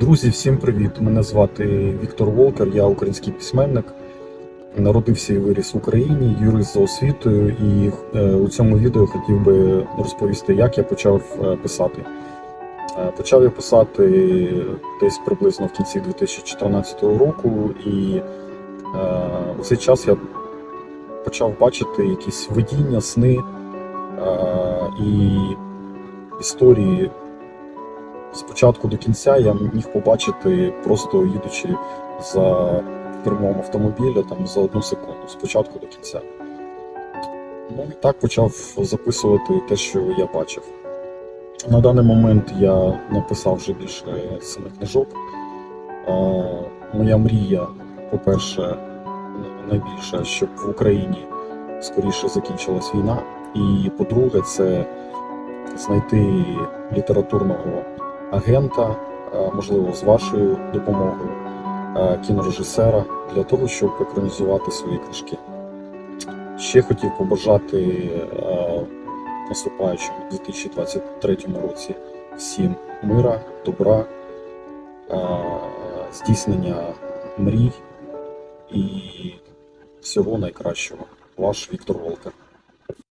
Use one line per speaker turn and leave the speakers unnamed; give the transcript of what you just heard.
Друзі, всім привіт! Мене звати Віктор Волкер, я український письменник. Народився і виріс в Україні, юрист за освітою, і е, у цьому відео хотів би розповісти, як я почав е, писати. Е, Почав я писати десь приблизно в кінці 2014 року, і у цей час я почав бачити якісь видіння, сни і історії з початку до кінця я міг побачити, просто їдучи за кермом автомобіля там за одну секунду, з початку до кінця. Ну і так почав записувати те, що я бачив. На даний момент я написав вже більше семи книжок. Моя мрія, по-перше, найбільша, щоб в Україні скоріше закінчилась війна. І по-друге, це знайти літературного агента, е, можливо, з вашою допомогою, е, кінорежисера, для того, щоб екранізувати свої книжки. Ще хотів побажати е, наступаючому 2023 році всім мира, добра, здійснення мрій і всього найкращого. Ваш Віктор Волкер.